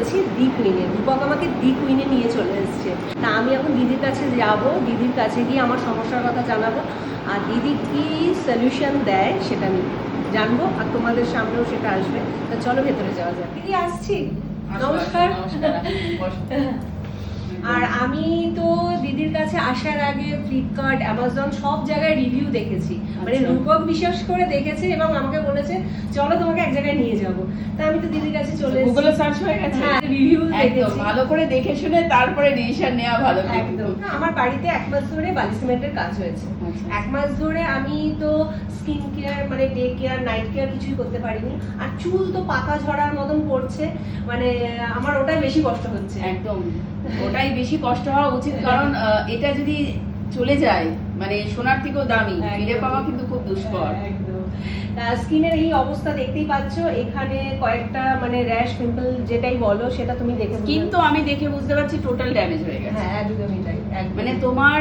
চলেছি দি কুইনে রূপক আমাকে দি কুইনে নিয়ে চলে এসছে। তা আমি এখন দিদির কাছে যাব দিদির কাছে গিয়ে আমার সমস্যার কথা জানাব। আর দিদি কি সলিউশন দেয় সেটা আমি জানব আর তোমাদের সামনেও সেটা আসবে। তো চলো ভেতরে যাওয়া যাক। দিদি আসছি। নমস্কার। আর আমি তো কাছে আসার আগে ফ্লিপকার্ট অ্যামাজন সব জায়গায় রিভিউ দেখেছি। মানে আচ্ছা। রূপক বিশেষ করে দেখেছে এবং আমাকে বলেছে চলো তোমাকে এক জায়গায় নিয়ে যাব। তা আমি তো দিদির কাছে চলে গুগলে সার্চ হয়ে গেছে হ্যাঁ রিভিউ একদম দেখেছি। ভালো করে দেখে শুনে তারপরে ডিসিশন নেওয়া ভালো একদম। আমার বাড়িতে এক মাস ধরে বালি সিমেন্টের কাজ হয়েছে। আচ্ছা। এক মাস ধরে আমি তো স্কিন কেয়ার মানে ডে কেয়ার নাইট কেয়ার কিছুই করতে পারিনি। আর চুল তো পাতা ঝরার মতন পড়ছে মানে আমার ওটাই বেশি কষ্ট হচ্ছে। একদম ওটাই বেশি কষ্ট হওয়া উচিত। কারণ আহ, এটা যদি চলে যায় মানে সোনার থেকেও দামি ফিরে। পাওয়া কিন্তু খুব দুষ্কর। স্কিনের এই অবস্থা দেখতেই পাচ্ছ এখানে কয়েকটা মানে র্যাশ পিম্পল যেটাই বলো সেটা তুমি দেখে কিন্তু আমি দেখে বুঝতে পারছি টোটাল ড্যামেজ হয়ে গেছে হ্যাঁ একদমই তাই মানে তোমার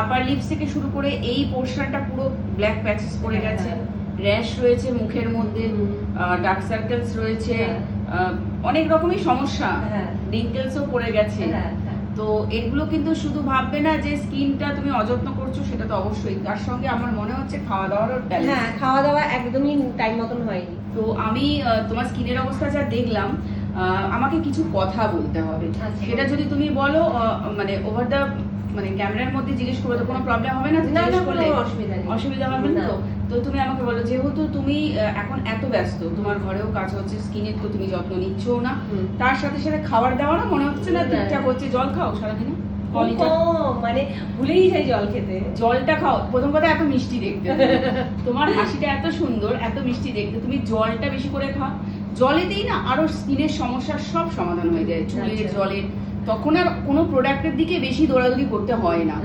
আপার লিপস থেকে শুরু করে এই পোর্শনটা পুরো ব্ল্যাক প্যাচেস পড়ে হ্যাঁ, গেছে হ্যাঁ। র্যাশ রয়েছে মুখের মধ্যে ডার্ক সার্কেলস রয়েছে হ্যাঁ। অনেক রকমই সমস্যা হ্যাঁ। রিঙ্কেলসও পড়ে গেছে হ্যাঁ, হ্যাঁ। তো এগুলো কিন্তু শুধু ভাববে না যে স্কিনটা তুমি অযত্ন করছ সেটা তো অবশ্যই। তার সঙ্গে আমার মনে হচ্ছে খাওয়া দাওয়ারও হ্যাঁ খাওয়া দাওয়া একদমই টাইম মতন হয়নি। তো আমি তোমার স্কিনের অবস্থা যা দেখলাম আমাকে কিছু কথা বলতে হবে। আচ্ছা। সেটা যদি তুমি বলো মানে ওভার দা মানে ক্যামেরার মধ্যে জিজ্ঞেস করবে তো কোনো প্রবলেম হবে না? জিজ্ঞেস করলে অসুবিধা হবে না। তো? তো তুমি আমাকে বলো যেহেতু তুমি এখন এত ব্যস্ত তোমার ঘরেও কাজ হচ্ছে স্কিনের তো তুমি যত্ন নিচ্ছ না। তার সাথে সাথে খাবার দাবারও মনে হচ্ছে না না। ঠিকঠাক হচ্ছে জল খাও সারাদিনে? মানে ভুলেই যাই জল খেতে। জলটা খাও প্রথম কথা এত মিষ্টি দেখতে তুমি। তোমার হাসিটা এত সুন্দর এত মিষ্টি দেখতে। তুমি জলটা বেশি করে খাও। জলেতেই না আরও স্কিনের সমস্যার সব সমাধান হয়ে যায় চুলের আচ্ছা। জলের তখন আর কোনো প্রোডাক্টের দিকে বেশি দৌড়াদৌড়ি করতে হয় না।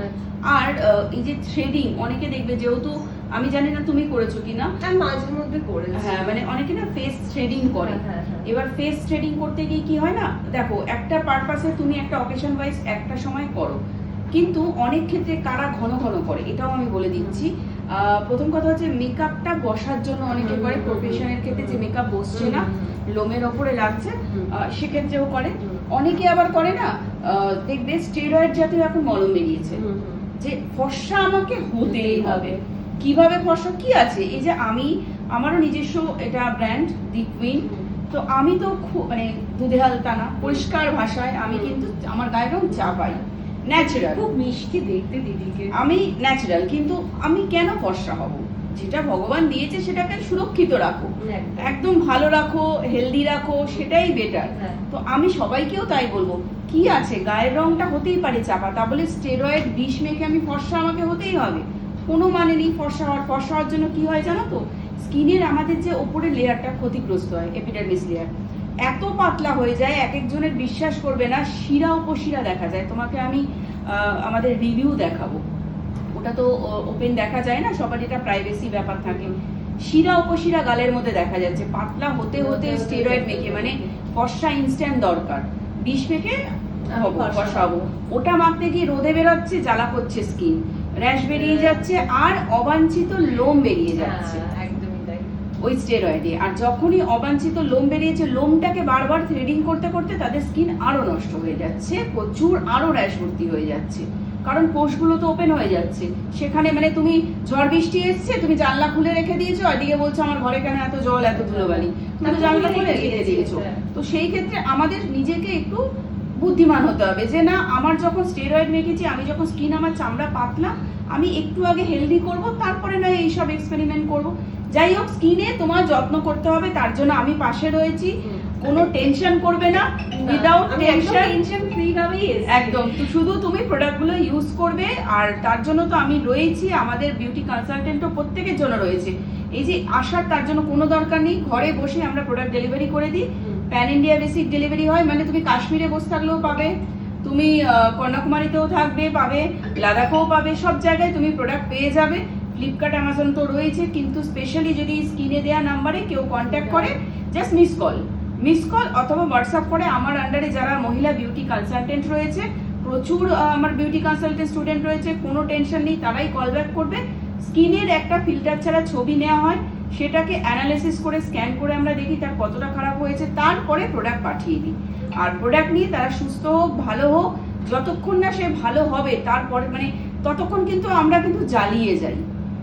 আর আহ, এই যে থ্রেডিং অনেকে দেখবে যেহেতু আমি জানি না তুমি করেছ কিনা। আমি মাঝে মধ্যে করেছি। হ্যাঁ মানে অনেকে না ফেস থ্রেডিং করে। হ্যাঁ, হ্যাঁ, হ্যাঁ। এবার ফেস থ্রেডিং করতে গিয়ে কি হয় না দেখো একটা পারপাসে তুমি একটা অকেশন ওয়াইজ একটা সময় করো। কিন্তু অনেক ক্ষেত্রে কারা ঘন ঘন করে এটাও আমি বলে দিচ্ছি। প্রথম কথা হচ্ছে মেকআপটা বসার জন্য অনেকে করে প্রফেশনের ক্ষেত্রে যে মেকআপ বসছে না লোমের ওপরে লাগছে সেক্ষেত্রেও করে। অনেকে আবার করে না দেখবে স্টেরয়েড জাতীয় এখন মলম বেরিয়েছে। যে ফর্সা আমাকে হতেই হবে। কীভাবে ফর্সা কি আছে? এই যে আমি আমারও নিজস্ব এটা ব্র্যান্ড দি কুইন তো আমি তো খুব মানে দুধে হালতা না পরিষ্কার ভাষায় আমি কিন্তু আমার গায়ের রং চা পাই। ন্যাচারাল খুব মিষ্টি দেখতে দিদিকে। আমি ন্যাচারাল কিন্তু আমি কেন ফর্সা হব? যেটা ভগবান দিয়েছে সেটাকে সুরক্ষিত রাখো। একদম। একদম ভালো রাখো হেলদি রাখো সেটাই বেটার হ্যাঁ। তো আমি সবাইকেও তাই বলব। কি আছে? গায়ের রংটা হতেই পারে চাপা। তা বলে স্টেরয়েড বিষ মেখে আমি ফর্সা আমাকে হতেই হবে। কোনো মানে নেই ফর্সা হওয়ার ফর্সা হওয়ার জন্য কি হয় জানো তো? স্কিনের আমাদের যে ওপরের লেয়ারটা ক্ষতিগ্রস্ত হয় এপিডার্মিস লেয়ার এত পাতলা হয়ে যায় এক একজনের বিশ্বাস করবে না শিরা উপশিরা দেখা যায়। তোমাকে আমি আমাদের রিভিউ দেখাবো। ওটা তো ওপেন দেখা যায় না সবার এটা প্রাইভেসি ব্যাপার থাকে। শিরা উপশিরা গালের মধ্যে দেখা যাচ্ছে পাতলা হতে হতে স্টেরয়েড মেখে মানে ফর্সা ইনস্ট্যান্ট দরকার। বিষ মেখে। ফর্সা হব। ওটা মাখতে গিয়ে রোদে বেরোচ্ছে জ্বালা করছে স্কিন র্যাশ বেরিয়ে যাচ্ছে আর অবাঞ্ছিত লোম বেরিয়ে যাচ্ছে। হ্যাঁ, একদমই তাই। ওই স্টেরয়েডে আর যখনই অবাঞ্ছিত লোম বেরিয়েছে লোমটাকে বারবার থ্রেডিং করতে করতে তাদের স্কিন আরও নষ্ট হয়ে যাচ্ছে প্রচুর আরও র্যাশ ভর্তি হয়ে যাচ্ছে। কারণ কোষগুলো তো ওপেন হয়ে যাচ্ছে। সেখানে মানে তুমি ঝড় বৃষ্টি এসছে তুমি জানলা খুলে রেখে দিয়েছ আর দিকে বলছো আমার ঘরে কেন এত জল এত ধুলোবালি? তুমি জানলা খুলে রেখে দিয়েছ তো সেই ক্ষেত্রে আমাদের নিজেকে একটু বুদ্ধিমান হতে হবে যে না আমার যখন স্টেরয়েড মেখেছি আমি যখন স্কিন আমার চামড়া পাতলা আমি একটু আগে হেলদি করব তারপরে নয় এইসব এক্সপেরিমেন্ট করব। যাই হোক স্কিনে তোমার যত্ন করতে হবে তার জন্য আমি পাশে রয়েছি। কোনো টেনশন করবে না উইদাউট টেনশন টেনশন ফ্রি ভাবেই একদম তো শুধু তুমি প্রোডাক্টগুলো ইউজ করবে আর তার জন্য তো আমি রয়েছি আমাদের বিউটি কনসালটেন্টও প্রত্যেকের জন্য রয়েছে। এই যে আসার তার জন্য কোনো দরকার নেই ঘরে বসে আমরা প্রোডাক্ট ডেলিভারি করে দিই। প্যান ইন্ডিয়া বেসিক ডেলিভারি হয় মানে তুমি কাশ্মীরে বসে থাকলেও পাবে, তুমি কন্যাকুমারীতেও থাকবে, পাবে, লাদাখেও পাবে, সব জায়গায় তুমি প্রোডাক্ট পেয়ে যাবে। ফ্লিপকার্ট অ্যামাজন তো রয়েছে, কিন্তু স্পেশালি যদি স্ক্রিনে দেওয়া নাম্বারে কেউ কন্ট্যাক্ট করে just miss call miss call অথবা হোয়াটসঅ্যাপ করে, আমার আন্ডারে যারা মহিলা বিউটি কনসালটেন্ট রয়েছে, প্রচুর আমার বিউটি কনসালটেন্ট স্টুডেন্ট রয়েছে, কোনো টেনশন নেই, তারাই কল ব্যাক করবে। স্কিনের একটা ফিল্টার ছাড়া ছবি নেওয়া হয় সেটাকে অ্যানালিসিস করে স্ক্যান করে আমরা দেখি তার কতটা খারাপ হয়েছে তারপরে প্রোডাক্ট পাঠিয়ে দিই। আর প্রোডাক্ট নিয়ে তারা সুস্থ হোক ভালো হোক যতক্ষণ না সে ভালো হবে তারপরে মানে ততক্ষণ কিন্তু আমরা কিন্তু জ্বালিয়ে যাই।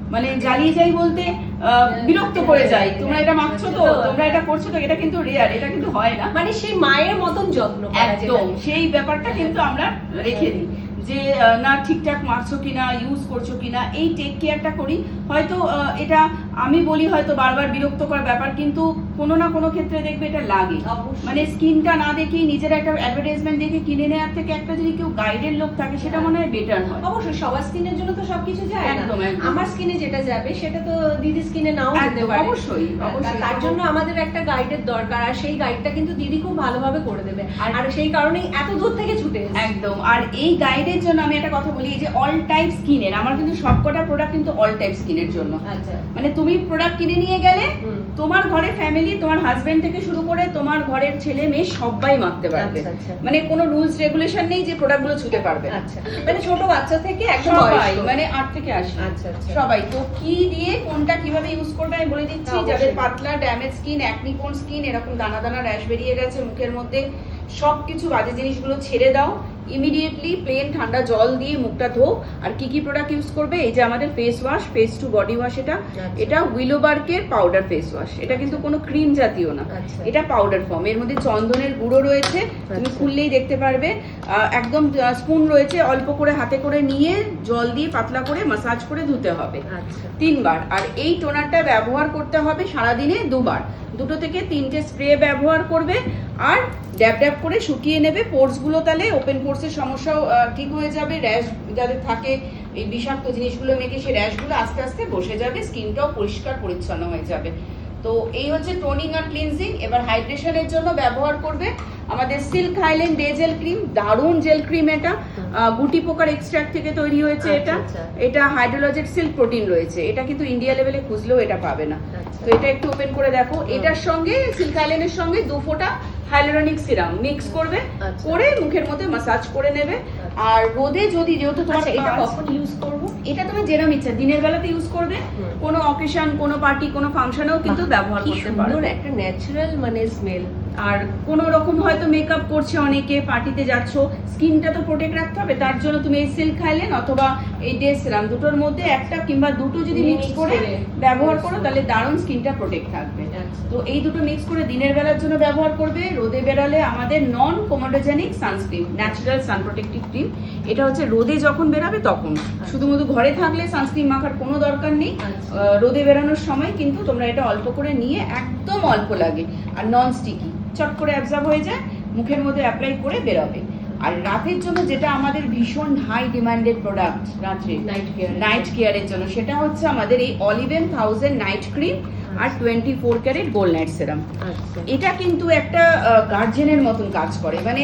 মানে জ্বালিয়ে যাই বলতে আহ, বিরক্ত করে যাই। তোমরা এটা মাখছো তো? তোমরা এটা করছ তো? এটা কিন্তু রেয়ার এটা কিন্তু হয় না। মানে সেই মায়ের মতন যত্ন একদম সেই ব্যাপারটা কিন্তু আমরা রেখে দিই। যে না ঠিকঠাক মারছো কিনা ইউজ করছ কিনা এই টেক কেয়ারটা করি। হয়তো এটা আমি বলি হয়তো বারবার বিরক্ত করার ব্যাপার কিন্তু কোনো না কোনো ক্ষেত্রে দেখবে এটা লাগে। মানে স্কিনটা না দেখেই নিজের একটা অ্যাডভার্টাইজমেন্ট দেখে কিনে নেওয়ার থেকে একটা যদি কেউ গাইডের লোক থাকে সেটা মনে হয় বেটার হয়। অবশ্যই সবার স্কিনের জন্য তো সবকিছু যায় একদম। আমার স্কিনে যেটা যাবে সেটা তো দিদি স্কিনে নাও যেতে পারে। অবশ্যই, অবশ্যই। তার জন্য আমাদের একটা গাইডের দরকার আর সেই গাইডটা কিন্তু দিদি খুব ভালোভাবে করে দেবে। আর- আর সেই কারণেই এত দূর থেকে ছুটে একদম আর এই গাইডের জন্য আমি একটা কথা বলি এই যে অল টাইপ স্কিনের আমার কিন্তু সবকটা প্রোডাক্ট কিন্তু অল টাইপ স্কিনের জন্য। আচ্ছা। মানে তুমি প্রোডাক্ট কিনে নিয়ে গেলে তোমার ঘরে ফ্যামিলি তোমার হাজবেন্ড থেকে শুরু করে তোমার ঘরের ছেলে মেয়ে সবাই মাখতে পারবে। আচ্ছা, আচ্ছা। মানে কোনো রুলস রেগুলেশন নেই যে প্রোডাক্টগুলো ছুতে পারবে। আচ্ছা। মানে ছোট বাচ্চা থেকে একদম সবাই মানে আট থেকে আশি। আচ্ছা সবাই। তো কি দিয়ে কোনটা কীভাবে ইউজ করবে আমি বলে দিচ্ছি। যাদের পাতলা ড্যামেজ স্কিন অ্যাকনিকোন স্কিন এরকম দানা দানা র্যাশ বেরিয়ে গেছে মুখের মধ্যে সব কিছু বাজে জিনিসগুলো ছেড়ে দাও। ইমিডিয়েটলি প্লেন ঠান্ডা জল দিয়ে মুখটা ধো। আর কি কি প্রোডাক্ট ইউজ করবে? এই যে আমাদের face wash face to body wash এটা। আচ্ছা। এটা উইলোবার্কের পাউডার ফেস ওয়াশ এটা কিন্তু কোনো ক্রিম জাতীয় না। আচ্ছা। এটা পাউডার ফর্ম এর মধ্যে চন্দনের গুঁড়ো রয়েছে। তুমি আচ্ছা। খুললেই দেখতে পারবে। একদম স্পুন রয়েছে। অল্প করে হাতে করে নিয়ে জল দিয়ে পাতলা করে মাসাজ করে ধুতে হবে। তিনবার। আর এই টোনারটা ব্যবহার করতে হবে সারাদিনে দুবার। দুটো থেকে তিনটে স্প্রে ব্যবহার করবে। আর ড্যাব ড্যাব করে শুকিয়ে নেবে। পোর্সগুলো তাহলে ওপেন পোর্সের সমস্যাও ঠিক হয়ে যাবে। র্যাশ যাদের থাকে, এই বিষাক্ত জিনিসগুলো মেখে সেই র্যাশগুলো আস্তে আস্তে বসে যাবে। স্কিনটাও পরিষ্কার পরিচ্ছন্ন হয়ে যাবে। তো এই হচ্ছে টোনিং আর ক্লিনজিং। এবার হাইড্রেশনের জন্য ব্যবহার করবে আমাদের silk highland day gel cream দারুণ জেল ক্রিম এটা। গুটি পোকার এক্সট্রাক্ট থেকে তৈরি হয়েছে আচ্ছা, এটা। আচ্ছা। এটা হাইড্রোলজিক সিল্ক প্রোটিন রয়েছে। এটা কিন্তু ইন্ডিয়া লেভেলে খুঁজলেও এটা পাবে না। আচ্ছা। তো এটা একটু ওপেন করে দেখো। এটার সঙ্গে সিল্ক আইল্যান্ডের সঙ্গে দু ফোঁটা হাইলোরনিক সিরাম মিক্স করবে। আচ্ছা। করে মুখের মধ্যে মাসাজ করে নেবে। আর রোদে যদি যেহেতু তোমার আচ্ছা এটা কখন ইউজ করব? এটা তুমি যেরকম ইচ্ছা দিনের বেলাতে ইউজ করবে। কোনো অকেশন কোনো পার্টি কোনো ফাংশনেও কিন্তু ব্যবহার করতে পারো একটা ন্যাচারাল মানে স্মেল আর কোনো রকম হয়তো মেকআপ করছে অনেকে পার্টিতে যাচ্ছ স্কিনটা তো প্রোটেক্ট রাখতে হবে তার জন্য তুমি এই সিল্ক খাইলেন অথবা এই ডে সিরাম দুটোর মধ্যে একটা কিংবা দুটো যদি মিক্স করে করে। ব্যবহার করো তাহলে দারুণ স্কিনটা প্রোটেক্ট থাকবে। তো এই দুটো মিক্স করে দিনের বেলার জন্য ব্যবহার করবে। রোদে বেরালে আমাদের non comedogenic sunscreen natural sun protective cream এটা হচ্ছে রোদে যখন বেরাবে তখন। শুধুমাত্র ঘরে থাকলে সানস্ক্রিন মাখার কোনো দরকার নেই। আচ্ছা। রোদে বেরানোর সময় কিন্তু তোমরা এটা অল্প করে নিয়ে একদম অল্প লাগে। আর নন স্টিকি চট করে অ্যাবজর্ব হয়ে যায় মুখের মধ্যে অ্যাপ্লাই করে বেরোবে। আর রাতের জন্য যেটা আমাদের ভীষণ হাই ডিমান্ডেড প্রোডাক্ট রাত্রে নাইট কেয়ার নাইট কেয়ারের জন্য সেটা হচ্ছে আমাদের এই অলিভেন থাউজেন্ড নাইট ক্রিম আর twenty four carat gold night serum এটা কিন্তু একটা গার্জেনের মতন কাজ করে। মানে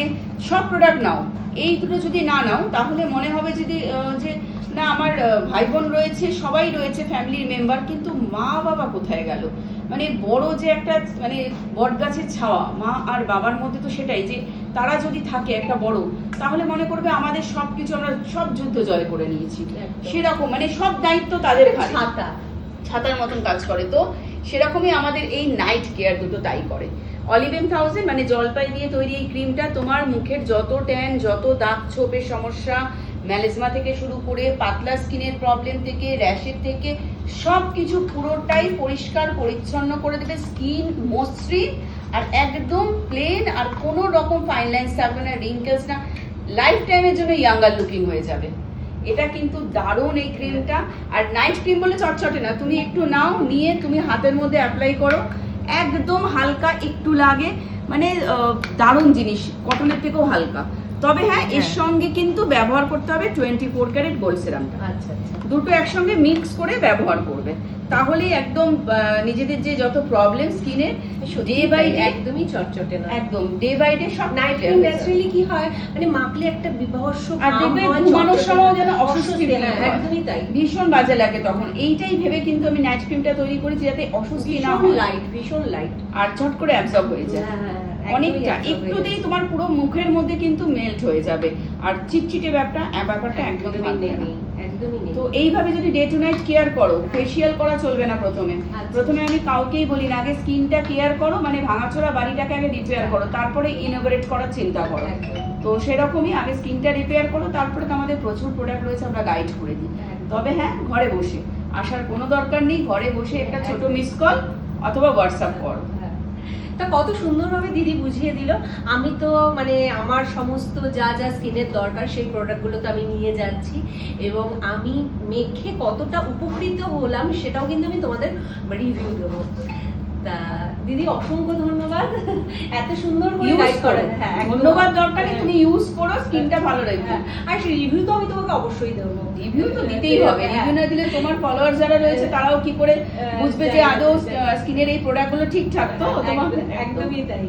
সব প্রোডাক্ট নাও। এই দুটো যদি না নাও তাহলে মনে হবে যদি যে না আমার ভাই বোন রয়েছে সবাই রয়েছে ফ্যামিলির মেম্বার কিন্তু মা বাবা কোথায় গেল? মানে বড় যে একটা মানে বট গাছের ছাওয়া মা আর বাবার মধ্যে তো সেটাই যে তারা যদি থাকে একটা বড় তাহলে মনে করবে আমাদের সব কিছু আমরা সব যুদ্ধ জয় করে নিয়েছি। সেরকম মানে সব দায়িত্ব তাদের ছাতা। ছাতার মতন কাজ করে। তো সেরকমই আমাদের এই নাইট কেয়ার দুটো তাই করে। অলিভেন থাউজেন্ড মানে জলপাই দিয়ে তৈরি এই ক্রিমটা তোমার মুখের যত ট্যান যত দাগ ছোপের সমস্যা ম্যালেজমা থেকে শুরু করে, পাতলা স্কিনের প্রবলেম থেকে র্যাশের থেকে সব কিছু পুরোটাই পরিষ্কার, পরিচ্ছন্ন করে দেবে স্কিন মসৃণ আর একদম প্লেন আর কোনো রকম ফাইন লাইন্স থাকবে না রিঙ্কেলস না। লাইফ টাইমের জন্য ইয়াঙ্গার লুকিং হয়ে যাবে। এটা কিন্তু দারুণ এই ক্রিমটা আর নাইট ক্রিম বলে চটচটে না। তুমি একটু নাও নিয়ে তুমি হাতের মধ্যে অ্যাপ্লাই করো। একদম হালকা একটু লাগে। মানে দারুণ জিনিস। কটনের থেকেও হালকা। তবে হ্যাঁ এর হ্যাঁ। সঙ্গে কিন্তু ব্যবহার করতে হবে টোয়েন্টি ফোর ক্যারেট গোল্ড সিরামটা দুটো একসঙ্গে মিক্স করে ব্যবহার করবে। তাহলেই একদম নিজেদের যে যত প্রবলেম স্কিনের ডে বাই একদমই চটচটে না একদম ডে বাই ডে সব নাইট ক্রিম ন্যাচারালি কি হয়? মানে মাখলে একটা বিভৎস আর দেখবে হয়, ঘুমানোর সময় যেন অস্বস্তি হ্যাঁ, একদমই তাই। ভীষণ বাজে লাগে তখন। এইটাই ভেবে কিন্তু আমি নাইট ক্রিমটা তৈরি করেছি যাতে অস্বস্তি না হয়। লাইট ভীষণ লাইট আর চট করে অ্যাবজর্ব হয়ে যায়। হ্যাঁ, অনেকটা। একটুতেই তোমার পুরো মুখের মধ্যে কিন্তু মেল্ট হয়ে যাবে। আর চিটচিটে ব্যাপারটা ব্যাপারটা একদম থাকবে না। একদমই নেই। তো এইভাবে যদি ডে টু নাইট কেয়ার করো ফেসিয়াল করা চলবে না প্রথমে। আচ্ছা। প্রথমে আমি কাউকেই বলি না আগে স্কিনটা কেয়ার করো মানে ভাঙাচোরা বাড়িটাকে আগে রিপেয়ার করো তারপরে ইনোভেট করার চিন্তা করো। তো সেরকমই আগে স্কিনটা রিপেয়ার করো তারপরে তো আমাদের প্রচুর প্রোডাক্ট রয়েছে আমরা গাইড করে দিই। তবে হ্যাঁ ঘরে বসে। আসার কোনো দরকার নেই ঘরে বসে একটা ছোট মিস কল অথবা হোয়াটসঅ্যাপ করো। তা কত সুন্দরভাবে দিদি বুঝিয়ে দিল। আমি তো মানে আমার সমস্ত যা যা স্কিনের দরকার সেই প্রোডাক্টগুলো তো আমি নিয়ে যাচ্ছি। এবং আমি মেখে কতটা উপকৃত হলাম সেটাও কিন্তু আমি তোমাদের রিভিউ দেবো। তা দিদি অসংখ্য ধন্যবাদ। এত সুন্দর করে গাইড করো। হ্যাঁ ধন্যবাদ দরকার তুমি ইউজ করো স্কিনটা ভালো রাখবে। হ্যাঁ, আর সেই রিভিউ তো আমি তোমাকে অবশ্যই দেবো। রিভিউ তো দিতেই হবে হ্যাঁ। রিভিউ না দিলে তোমার ফলোয়ার যারা রয়েছে তারাও কি করে হ্যাঁ, বুঝবে যে আদৌ স্কিনের এই প্রোডাক্টগুলো ঠিকঠাক তো? তোমার একদমই তাই।